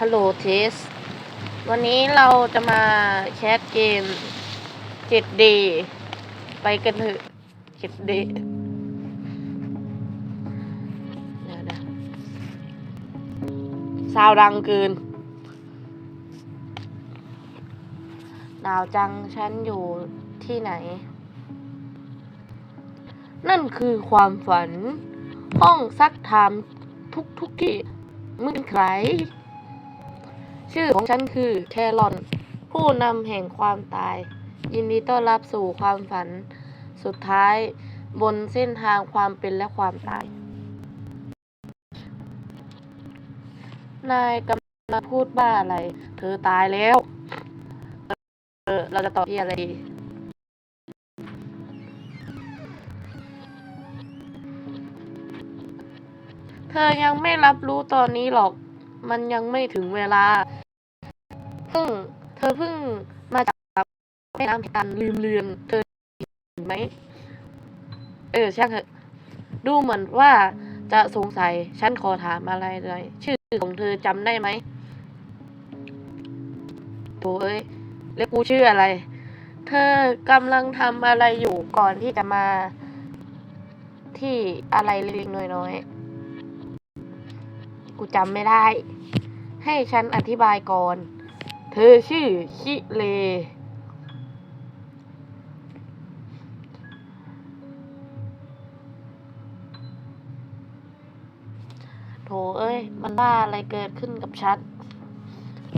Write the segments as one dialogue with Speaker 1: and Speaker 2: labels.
Speaker 1: ฮัลโหลเทส วันนี้เราจะมาแคสเกม 7D ไปกันเถอะ 7D เดี๋ยวนะซาวดังเกินดาวจังฉันอยู่ที่ไหน นั่นคือความฝัน ห้องซักถามทุกทุกที่มึงใคร ชื่อของฉันคือแครอน ผู้นำแห่งความตาย ยินดีต้อนรับสู่ความฝันสุดท้ายบนเส้นทางความเป็นและความตาย นายกำลังพูดบ้าอะไร เธอตายแล้ว เออ เราจะตอบที่อะไรดีเธอยังไม่รับรู้ตอนนี้หรอก มันยังไม่ถึงเวลา พิ่งเธอเพิ่งมาจากแม่น้ำแห่งการลืมเลือน เธอเห็นไหม เออช่างเถอะดูเหมือนว่าจะสงสัย ฉันขอถามอะไรเลยชื่อของเธอจำได้ไหมโถเอ้ย แล้วกูชื่ออะไร เธอกำลังทำอะไรอยู่ก่อนที่จะมา ที่อะไรเล็กๆน้อยๆ กูจำไม่ได้ ให้ฉันอธิบายก่อน เธอชื่อคิเล โถเอ้ย มันบ้าอะไรเกิดขึ้นกับฉัน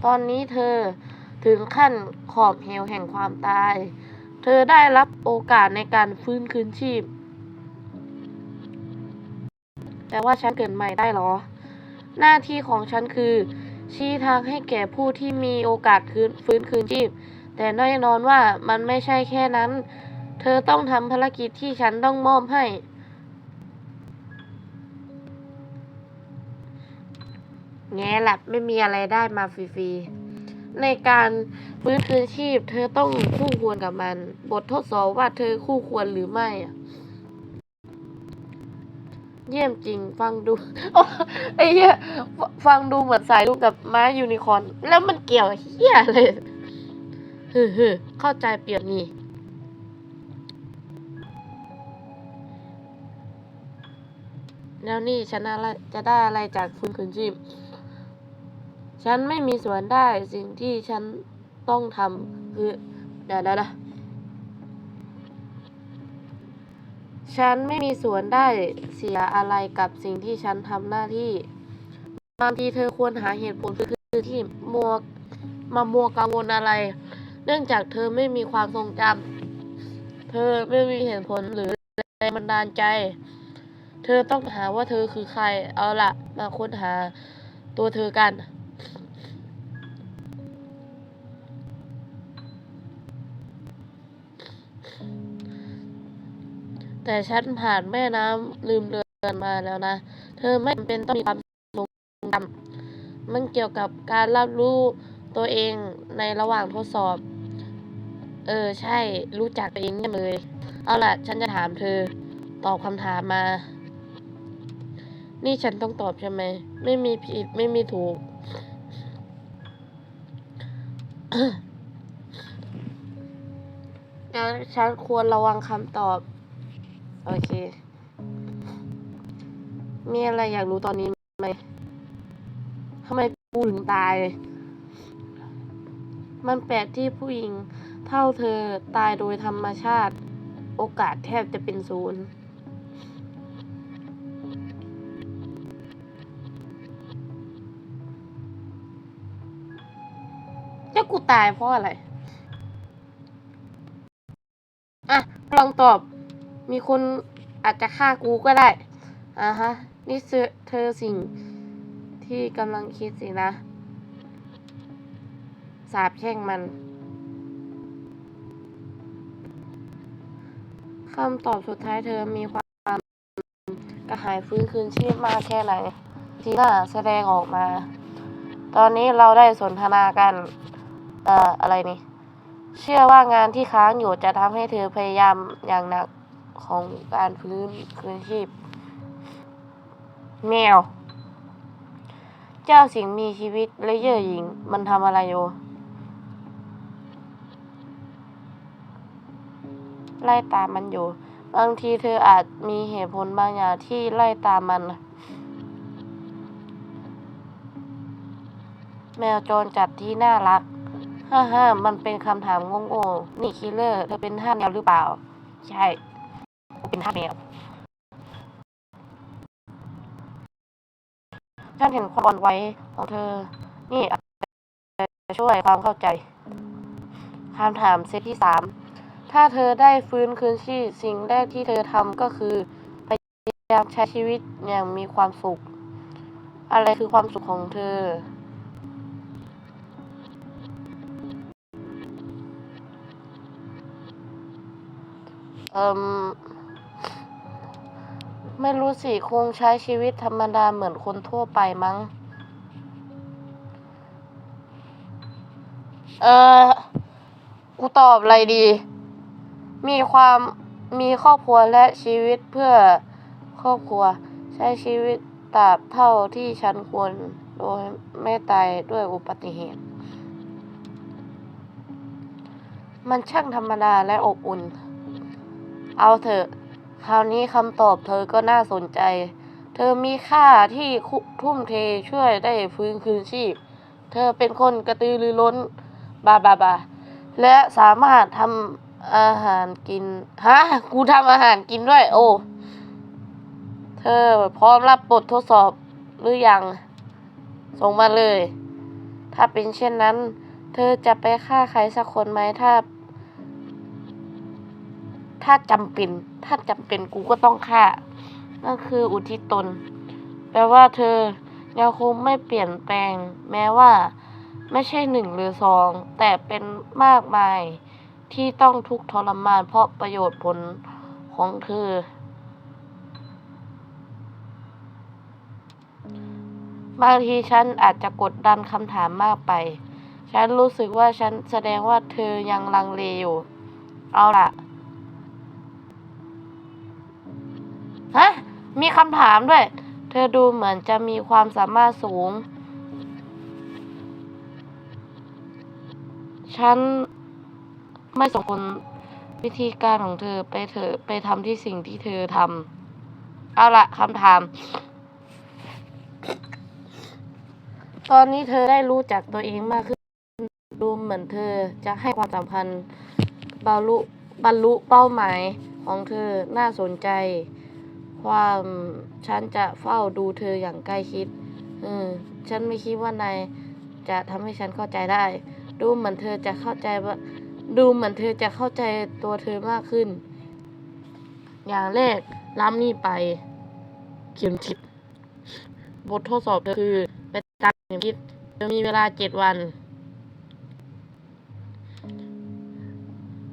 Speaker 1: ตอนนี้เธอถึงขั้นขอบเหวแห่งความตาย เธอได้รับโอกาสในการฟื้นคืนชีพ แต่ว่าฉันเกิดใหม่ได้เหรอ หน้าที่ของฉันคือ ชี้ทางให้แก่ผู้ที่มีโอกาสคืนฟื้นคืนชีพ แต่แน่นอนว่ามันไม่ใช่แค่นั้น เธอต้องทำภารกิจที่ฉันต้องมอบให้ แง่หลับไม่มีอะไรได้มาฟรีๆ ในการฟื้นคืนชีพ เธอต้องคู่ควรกับมัน บททดสอบว่าเธอคู่ควรหรือไม่อะ เยี่ยมจริง ฟังดูไอ้เหี้ยฟังดูเหมือนสายลูกกับม้ายูนิคอร์นแล้วมันเกี่ยวเหี้ยเลยฮึฮึเข้าใจเปรียบนี่แล้วนี่ฉันจะได้อะไรจากฟื้นคืนชีพ ฉันไม่มีส่วนได้สิ่งที่ฉันต้องทำคือเดี๋ยวนะ ฉันไม่มีส่วนได้เสียอะไรกับสิ่งที่ฉันทำหน้าที่ บางทีเธอควรหาเหตุผลคือที่มัวมามัวกังวลอะไร เนื่องจากเธอไม่มีความทรงจำเธอไม่มีเหตุผลหรือแรงบันดาลใจ เธอต้องหาว่าเธอคือใคร เอาละมาค้นหาตัวเธอกัน แต่ฉันผ่านแม่น้ำลืมเรือนมาแล้วนะ เธอไม่จำเป็นต้องมีความทรงจำมันเกี่ยวกับการรับรู้ตัวเองในระหว่างทดสอบ เออ ใช่ รู้จักตัวเองเนี่ยเลย เอาล่ะ ฉันจะถามเธอ ตอบคำถามมา นี่ฉันต้องตอบใช่ไหม ไม่มีผิด ไม่มีถูกงั้นฉันควรระวังคำตอบ โอเค มีอะไรอยากรู้ตอนนี้ไหมทำไมกูถึงตาย มันแปลกที่ผู้หญิงเท่าเธอตายโดยธรรมชาติ โอกาสแทบจะเป็นศูนย์แล้วกูตายเพราะอะไร อะ ลองตอบ มีคนอาจจะฆ่ากูก็ได้ อ่าฮะ นี่เธอสิ่งที่กำลังคิดสินะ สาบแช่งมัน คำตอบสุดท้ายเธอมีความกระหายฟื้นคืนชีพมากแค่ไหน ทีน่าแสดงออกมา ตอนนี้เราได้สนทนากัน เอ่อ อะไรนี่ เชื่อว่างานที่ค้างอยู่จะทำให้เธอพยายามอย่างหนัก ของการฟื้นคืนชีพ แมว เจ้าสิ่งมีชีวิตและเย่อหญิงมันทำอะไรอยู่ไล่ตามมันอยู่ บางทีเธออาจมีเหตุผลบางอย่างที่ไล่ตามมัน แมวจรจัดที่น่ารัก ฮ่าฮ่ามันเป็นคำถามโง่ๆนี่คิลเลอร์ เธอเป็นท่าแมวหรือเปล่า ใช่ เป็นท่าสแมวฉันเห็นความอ่อนไหวของเธอ นี่อาจจะช่วยความเข้าใจคำถามเซตที่สาม ถ้าเธอได้ฟื้นคืนชีพสิ่งแรกที่เธอทำก็คือ พยายามใช้ชีวิตอย่างมีความสุข อะไรคือความสุขของเธอ เอ่ม ไม่รู้สิคงใช้ชีวิตธรรมดาเหมือนคนทั่วไปมั้ง เออกูตอบอะไรดี มีความมีครอบครัวและชีวิตเพื่อครอบครัว ใช้ชีวิตตราบเท่าที่ฉันควรโดยไม่ตายด้วยอุบัติเหตุ มันช่างธรรมดาและอบอุ่น เอาเถอะ คราวนี้คำตอบเธอก็น่าสนใจ เธอมีค่าที่ทุ่มเทช่วยได้ฟื้นคืนชีพ เธอเป็นคนกระตือรือร้น บาบาบา และสามารถทำอาหารกิน ฮะ กูทำอาหารกินด้วย โอ้ เธอพร้อมรับบททดสอบหรือยัง ส่งมาเลย ถ้าเป็นเช่นนั้น เธอจะไปฆ่าใครสักคนไหมถ้า ถ้าจำเป็น ถ้าจำเป็นกูก็ต้องฆ่านั่นคืออุทิศตน แปลว่าเธอยังคงไม่เปลี่ยนแปลง แม้ว่า ไม่ใช่หนึ่งหรือสองแต่เป็นมากมายที่ต้องทุกข์ทรมานเพราะประโยชน์ผลของเธอ บางทีฉันอาจจะกดดันคำถามมากไป ฉันรู้สึกว่าฉันแสดงว่าเธอยังลังเลอยู่ เอาล่ะ มีคำถามด้วย เธอดูเหมือนจะมีความสามารถสูง ฉันไม่สมควรวิธีการของเธอไปเถอไปทำที่สิ่งที่เธอทำเอาละคำถาม ตอนนี้เธอได้รู้จักตัวเองมากขึ้น ดูเหมือนเธอจะให้ความสำคัญบรรลุบรรลุเป้าหมายของเธอน่าสนใจ ความฉันจะเฝ้าดูเธออย่างใกล้ชิดเออฉันไม่คิดว่านายจะทำให้ฉันเข้าใจได้ ดูเหมือนเธอจะเข้าใจว่าดูเหมือนเธอจะเข้าใจตัวเธอมากขึ้น อย่างแรกล้ำนี่ไป เข็มทิศบททดสอบเธอคือไปตามเข็มทิศเธอมีเวลาเจ็ดวัน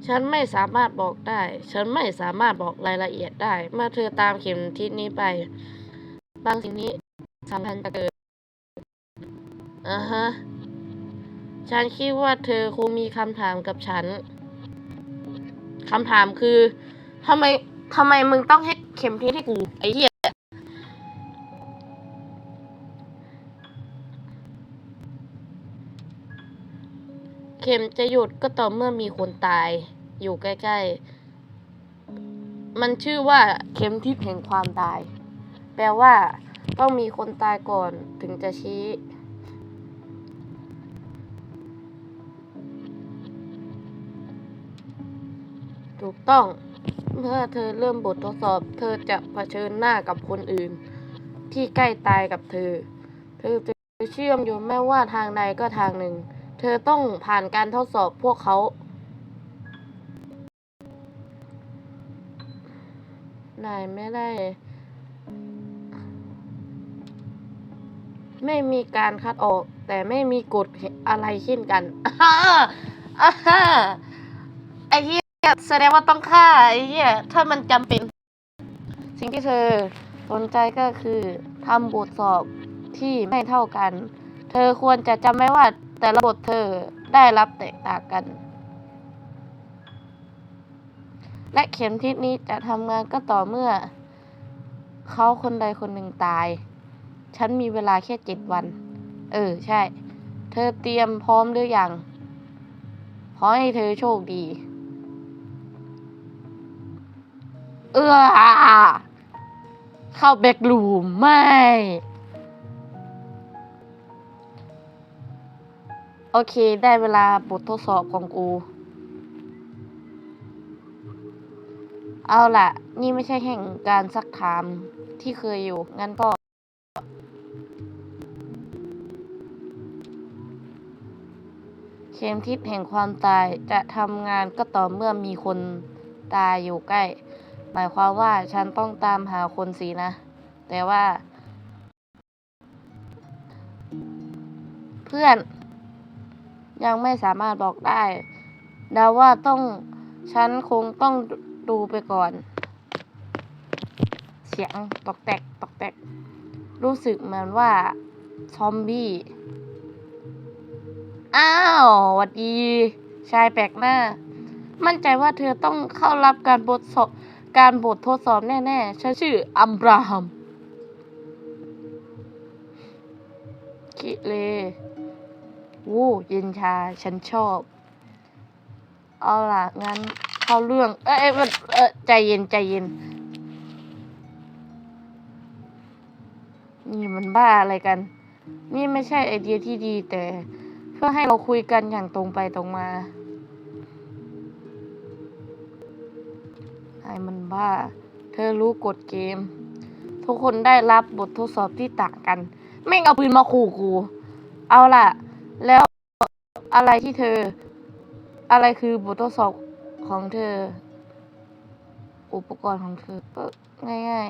Speaker 1: ฉันไม่สามารถบอกได้ ฉันไม่สามารถบอกรายละเอียดได้ เมื่อเธอตามเข็มทิศนี้ไป บางสิ่งนี้สำคัญจะเกิดอ่าฮะ ฉันคิดว่าเธอคงมีคำถามกับฉัน คำถามคือทำไมทำไมมึงต้องให้เข็มทิศให้กูไอ้เหี้ย เข็มจะหยุดก็ต่อเมื่อมีคนตาย อยู่ใกล้ ๆ มันชื่อว่าเข็มทิศแห่งความตาย แปลว่า ต้องมีคนตายก่อนถึงจะชี้ถูกต้อง เมื่อเธอเริ่มบททดสอบ เธอจะเผชิญหน้ากับคนอื่น ที่ใกล้ตายกับเธอ เธอจะเชื่อมโยงแม้ว่าทางใดก็ทางหนึ่ง ธอต้องผ่านการทดสอบพวกเขา นายไม่ได้ ไม่มีการคัดออก แต่ไม่มีกฎอะไรเช่นกันไอ้เหี้ยแสดงว่าต้องฆ่าไอ้เหี้ยถ้ามันจำเป็น สิ่งที่เธอสนใจก็คือทำบทสอบที่ไม่เท่ากัน เธอควรจะจำไว้ว่า แต่ละบทเธอได้รับแตกต่างกัน และเข็มทิศนี้จะทำงานก็ต่อเมื่อ เขาคนใดคนหนึ่งตาย ฉันมีเวลาแค่เจ็ดวัน เออ ใช่ เธอเตรียมพร้อมหรือยังขอให้เธอโชคดี เออเข้าแบ็กลูมไม่ โอเค ได้เวลาบททดสอบของกู เอาล่ะ นี่ไม่ใช่แห่งการซักถามที่เคยอยู่ งั้นก็ เข็มทิศแห่งความตายจะทำงานก็ต่อเมื่อมีคนตายอยู่ใกล้ หมายความว่าฉันต้องตามหาคนสินะ แต่ว่า เพื่อน ยังไม่สามารถบอกได้เดาว่าต้องฉันคงต้องดูไปก่อน เสียงตอกแตกตอกแตก รู้สึกเหมือนว่า ซอมบี้ อ้าวหวัดดี ชายแปลกหน้า มั่นใจว่าเธอต้องเข้ารับการบทสอบการบททดสอบแน่ ๆ ฉันชื่ออัมบราฮัม คิเล วู้เย็นชาฉันชอบ เอาล่ะ งั้นเข้าเรื่อง เอ้ยเอ้มันเออใจเย็นใจเย็น นี่มันบ้าอะไรกัน นี่ไม่ใช่ไอเดียที่ดีแต่ เพื่อให้เราคุยกันอย่างตรงไปตรงมาไอ้มันบ้า เธอรู้กฎเกม ทุกคนได้รับบททดสอบที่ต่างกันแม่เอาปืนมาขู่กู เอาล่ะ แล้วอะไรที่เธอ อะไรคือบททดสอบของเธอ อุปกรณ์ของเธอ ก็ง่าย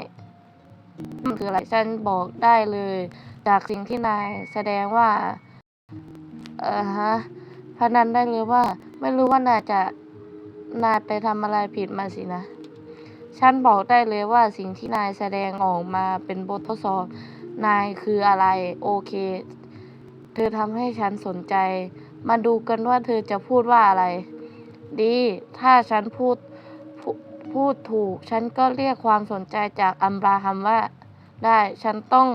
Speaker 1: ๆ มันคืออะไรฉันบอกได้เลย จากสิ่งที่นายแสดงว่า เออฮะพนันได้เลยว่า ไม่รู้ว่านายจะนายไปทำอะไรผิดมาสินะ ฉันบอกได้เลยว่าสิ่งที่นายแสดงออกมาเป็นบททดสอบ นายคืออะไร โอเค เธอทำให้ฉันสนใจ มาดูกันว่าเธอจะพูดว่าอะไร ดี ถ้าฉันพูดพูพูดถูก ฉันก็เรียกความสนใจจากอัมบราฮัมว่า ได้ ฉันต้อง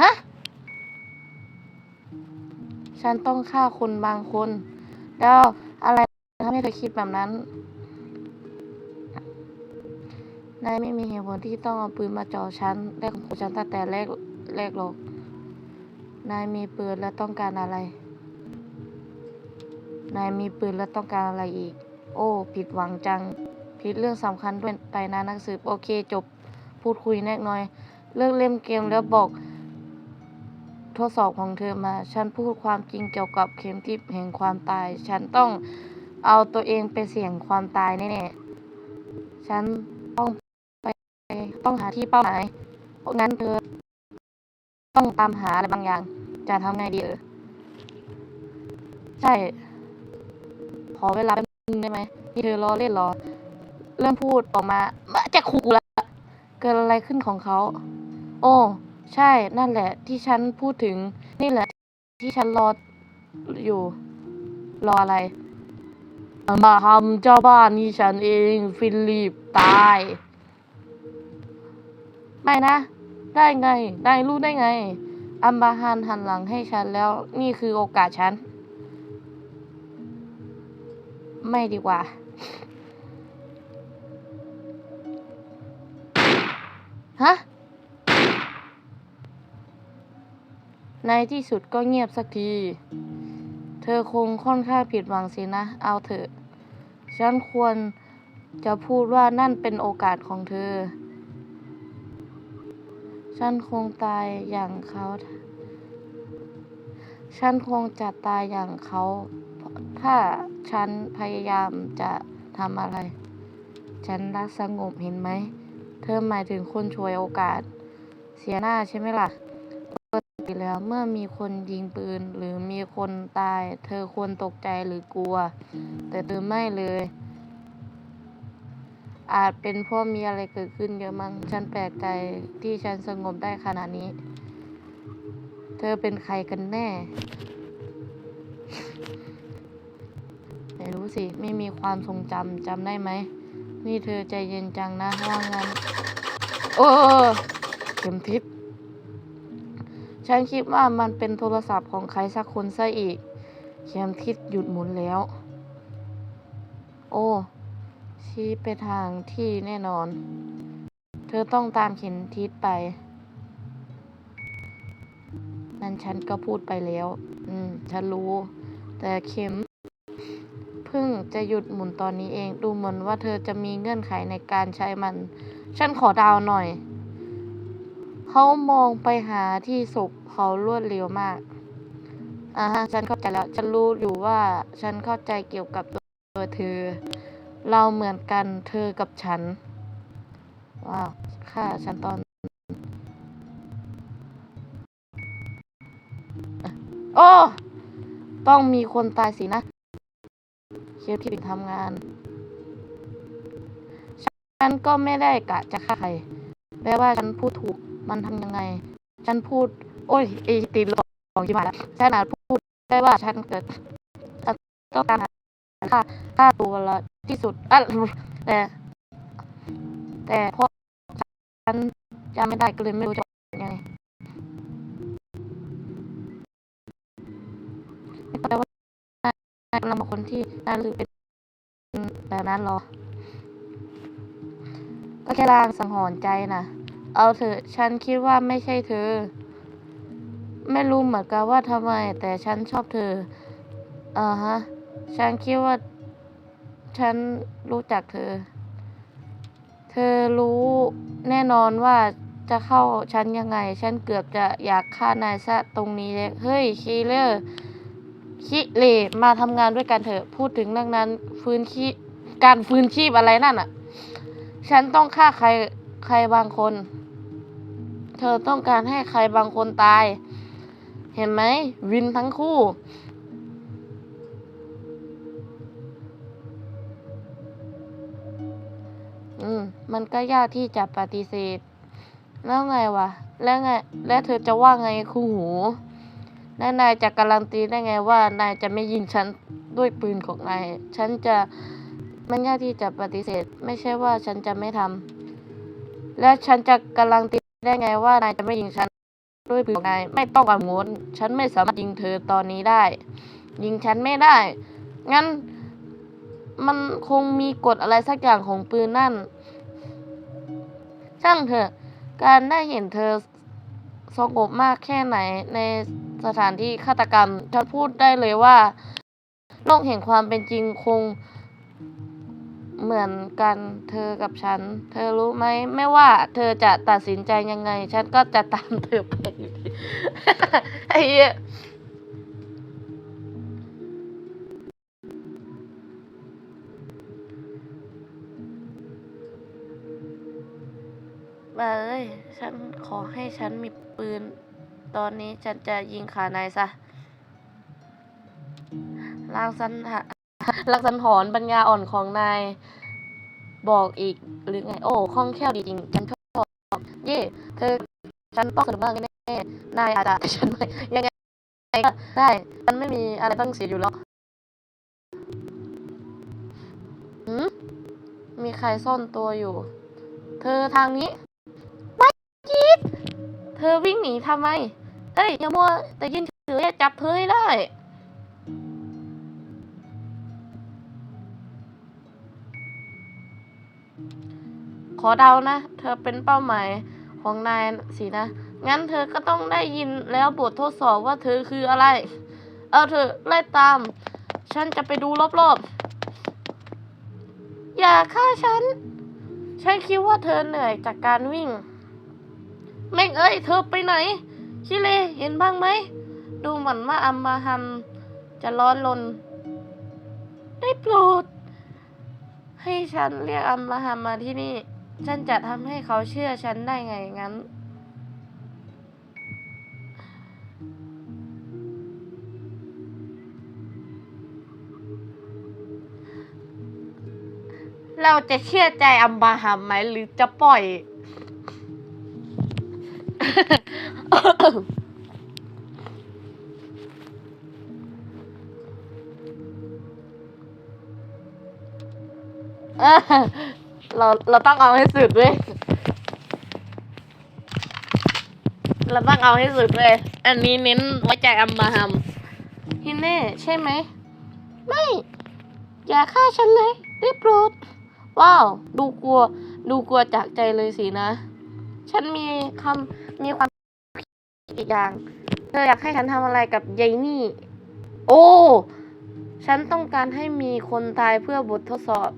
Speaker 1: ฮะ ฉันต้องฆ่าคนบางคน แล้วอะไรทำให้เธอคิดแบบนั้น นายไม่มีเหตุผลที่ต้องเอาปืนมาจ่อฉันและข่มขู่ฉันตั้งแต่แรกแรกหรอก นายมีปืนและต้องการอะไร นายมีปืนและต้องการอะไรอีก โอ้ ผิดหวังจัง ผิดเรื่องสำคัญด้วยไปนะนักสืบโอเคจบ พูดคุยแน่น้อย เลิกเล่นเกมแล้วบอก ทดสอบของเธอมา ฉันพูดความจริงเกี่ยวกับเข็มทิศแห่งความตาย ฉันต้องเอาตัวเองไปเสี่ยงความตายแน่ๆฉัน ต้องหาที่เป้าหมาย เพราะงั้นเธอ ต้องตามหาอะไรบางอย่าง จะทำไงดีเออ ใช่ ขอเวลาแป๊บนึงได้ไหมที่เธอรอเล่นรอ เริ่มพูดออกมามาจะขู่กูแล้วเกิดอะไรขึ้นของเขา โอ้ ใช่ นั่นแหละ ที่ฉันพูดถึง นี่แหละ ที่ฉันรออยู่ รออะไรมาทำเจ้าบ้านนี่ฉันเอง ฟิลิปตาย ไม่นะ ได้ไงได้รู้ได้ไง อัมบาฮันหันหลังให้ฉันแล้ว นี่คือโอกาสฉัน ไม่ดีกว่า ฮะ ในที่สุดก็เงียบสักที เธอคงค่อนข้างผิดหวังสินะ เอาเถอะ ฉันควรจะพูดว่านั่นเป็นโอกาสของเธอ ฉันคงตายอย่างเขา ฉันคงจะตายอย่างเขา ถ้าฉันพยายามจะทำอะไร ฉันรักสงบเห็นไหม เธอหมายถึงคนช่วยโอกาส เสียหน้าใช่ไหมล่ะปกติแล้วเมื่อมีคนยิงปืนหรือมีคนตาย เธอควรตกใจหรือกลัว แต่เธอไม่เลย อาจเป็นเพราะมีอะไรเกิดขึ้นเยอะมั้งฉันแปลกใจที่ฉันสงบได้ขนาดนี้ เธอเป็นใครกันแน่ ไม่รู้สิ ไม่มีความทรงจำจำได้ไหม นี่เธอใจเย็นจังนะว่างั้น โอ้เข็มทิศฉันคิดว่ามันเป็นโทรศัพท์ของใครสักคนซะอีก เข็มทิศหยุดหมุนแล้ว โอ้ ชี้ไปทางที่แน่นอน เธอต้องตามเข็มทิศไป นั่นฉันก็พูดไปแล้ว อืม ฉันรู้ แต่เข็มเพิ่งจะหยุดหมุนตอนนี้เอง ดูเหมือนว่าเธอจะมีเงื่อนไขในการใช้มัน ฉันขอดาวหน่อย เขามองไปหาที่ศพเขารวดเร็วมากอ่าฮะฉันเข้าใจแล้ว ฉันรู้อยู่ว่า ฉันเข้าใจเกี่ยวกับตัวเธอ เราเหมือนกันเธอกับฉัน ว้าวฆ่าฉันตอนโอ้ ต้องมีคนตายสินะ เชฟที่ทำงาน ฉันก็ไม่ได้กะจะฆ่าใครแปลว่าฉันพูดถูก มันทำยังไง ฉันพูด โอ้ยไอตีนหลอกของจิมาแล้วฉันอาจพูดได้ว่าฉันเกิดต้องการหาค่าค่าตัวละ ที่สุดอะแต่แต่พอฉันจำไม่ได้ก็เลยไม่รู้จะยังไงไม่เข้ว่านายกำลังบอกคนที่น่ารู้เป็นแบบนั้นหรอ ก็แค่ลางสังหรณ์ใจนะเอาเถอะฉันคิดว่าไม่ใช่เธอ ไม่รู้เหมือนกันว่าทำไม แต่ฉันชอบเธออ่าฮะ ฉันคิดว่า ฉันรู้จักเธอ เธอรู้แน่นอนว่าจะเข้าฉันยังไง ฉันเกือบจะอยากฆ่านายซะตรงนี้เลย เฮ้ยคีเลอร์คิเลมาทำงานด้วยกันเถอะ พูดถึงเรื่องนั้น ฟื้นชีการฟื้นชีพอะไรนั่นอะ ฉันต้องฆ่าใครใครบางคน เธอต้องการให้ใครบางคนตาย เห็นไหม วินทั้งคู่ อืม มันก็ยากที่จะปฏิเสธ แล้วไงวะ แล้วไง แล้วเธอจะว่าไงคู่หู และนายจะการันตีได้ไงว่านายจะไม่ยิงฉันด้วยปืนของนาย ฉันจะมันยากที่จะปฏิเสธ ไม่ใช่ว่าฉันจะไม่ทำและฉันจะการันตีได้ไงว่านายจะไม่ยิงฉันด้วยปืนของนาย ไม่ต้องกังวลฉันไม่สามารถยิงเธอตอนนี้ได้ ยิงฉันไม่ได้ งั้นมันคงมีกฎอะไรสักอย่างของปืนนั่น ช่างเถอะ การได้เห็นเธอสงบมากแค่ไหนในสถานที่ฆาตกรรมฉันพูดได้เลยว่า โลกแห่งความเป็นจริงคงเหมือนกันเธอกับฉัน เธอรู้ไหม ไม่ว่าเธอจะตัดสินใจยังไง ฉันก็จะตามเธอไปอยู่ดีไอ้เหี้ย มาเลย ฉันขอให้ฉันมีปืน ตอนนี้ฉันจะยิงขานายซะลางสันหะลักสันหอนปัญญาอ่อนของนาย บอกอีกหรือไง โอ้คล่องแคล่วดีจริง ฉันชอบเย่เธอ ฉันต้องสนุกมากแน่นายอาจจะฉันไม่ยังไงก็ได้ฉันไม่มีอะไรต้องเสียอยู่หรอกหืมมีใครซ่อนตัวอยู่ เธอทางนี้ อวิ่งหนีทำไมเฮ้ย อย่ามัวแต่ยืนเฉยๆจับเธอให้ได้ ขอเดานะ เธอเป็นเป้าหมายของนายสินะ งั้นเธอก็ต้องได้ยินแล้วบททดสอบว่าเธอคืออะไร เอาเธอไล่ตาม ฉันจะไปดูรอบๆ อย่าฆ่าฉัน ฉันคิดว่าเธอเหนื่อยจากการวิ่ง แม่งเอ้ย เธอไปไหน ชิเลเห็นบ้างไหม ดูเหมือนว่าอัมมาฮัมจะร้อนลน ได้โปรด ให้ฉันเรียกอัมมาฮัมมาที่นี่ ฉันจะทำให้เขาเชื่อฉันได้ไงงั้น เราจะเชื่อใจอัมบาฮัมไหมหรือจะปล่อย เราเราต้องเอาให้สุดเว้ย เราต้องเอาให้สุดเลยอันนี้เน้นไว้ใจอัมมาฮัมฮินเน่ใช่ไหม ไม่ อย่าฆ่าฉันเลยได้โปรด ว้าว ดูกลัว ดูกลัวจากใจเลยสินะ ฉันมีคำ มีความอีกอย่าง เธออยากให้ฉันทำอะไรกับยายนี่ โอ้ ฉันต้องการให้มีคนตายเพื่อบททดสอบ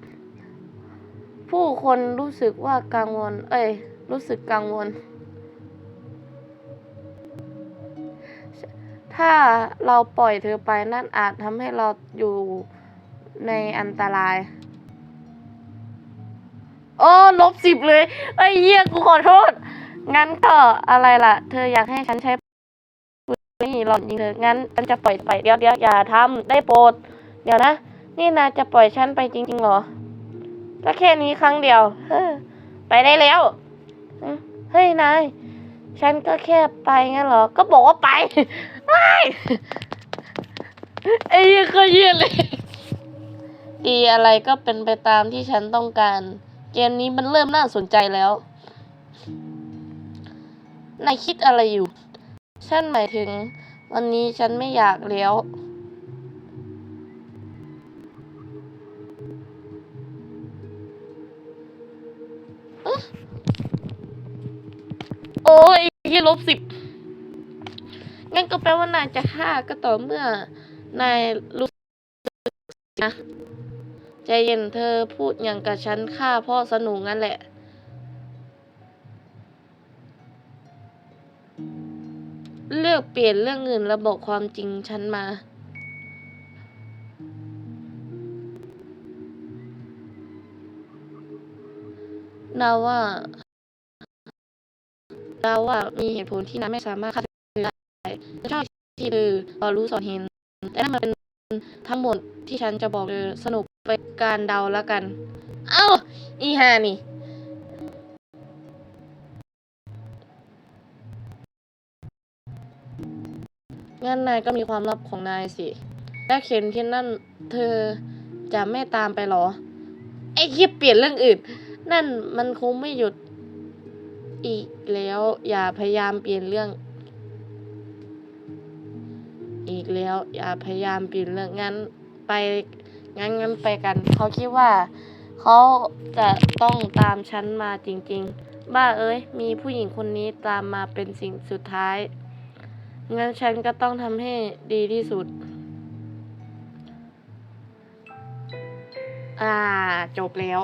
Speaker 1: ผู้คนรู้สึกว่ากังวล เอ้ย รู้สึกกังวล ถ้าเราปล่อยเธอไปนั่นอาจทำให้เราอยู่ในอันตราย โอ้ ลบสิบเลย ไอ้เหี้ย กูขอโทษ งั้นก็อะไรล่ะ เธออยากให้ฉันใช้ปืนนี่หลอนยิงเธอ งั้นฉันจะปล่อยไปเดี๋ยวเดี๋ยวอย่าทำได้โปรด เดี๋ยวนะ นี่นายจะปล่อยฉันไปจริงๆเหรอก็แค่นี้ครั้งเดียว เฮ้อไปได้แล้ว เฮ้ยนาย ฉันก็แค่ไปงั้นเหรอ ก็บอกว่าไปไม่ไอ้เหี้ยก็เยี่ยเลย ดีอะไรก็เป็นไปตามที่ฉันต้องการ เกมนี้มันเริ่มน่าสนใจแล้ว นายคิดอะไรอยู่ ฉันหมายถึง วันนี้ฉันไม่อยากแล้ว โอ้ยยี่ลบสิบงั้นก็แปลว่านายจะฆ่าก็ต่อเมื่อนายรู้นะ ใจเย็นเธอพูดอย่างกับฉันฆ่าพ่อสนุกงั้นแหละ เลือกเปลี่ยนเรื่องอื่นแล้วบอกความจริงฉันมานาว่านาว่ามีเหตุผลที่น้าไม่สามารถฆ่าเธอได้ชอบที่เธอพอรู้สอนเห็น แต่นั่นมันเป็นทั้งหมดที่ฉันจะบอกเธอสนุกไปการเดาแล้วกัน เอ้า อีฮานี่ งั้นนายก็มีความลับของนายสิ และเขียนที่นั่นเธอจะไม่ตามไปหรอ ไอ้คิดเปลี่ยนเรื่องอื่น นั่นมันคงไม่หยุดอีกแล้ว อย่าพยายามเปลี่ยนเรื่อง อีกแล้ว อย่าพยายามเปลี่ยนเรื่องงั้นไปงั้นงั้นไปกัน เขาคิดว่า เขาจะต้องตามฉันมาจริง ๆ บ้าเอ้ย มีผู้หญิงคนนี้ตามมาเป็นสิ่งสุดท้าย งั้นฉันก็ต้องทำให้ดีที่สุด อ่า จบแล้ว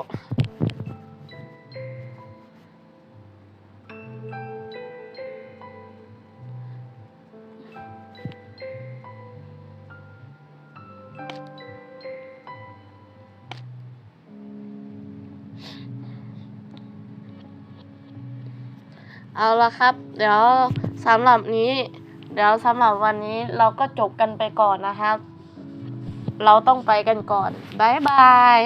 Speaker 1: เอาละครับ เดี๋ยวสำหรับนี้ เดี๋ยวสำหรับวันนี้เราก็จบกันไปก่อนนะครับ เราต้องไปกันก่อน บ๊ายบาย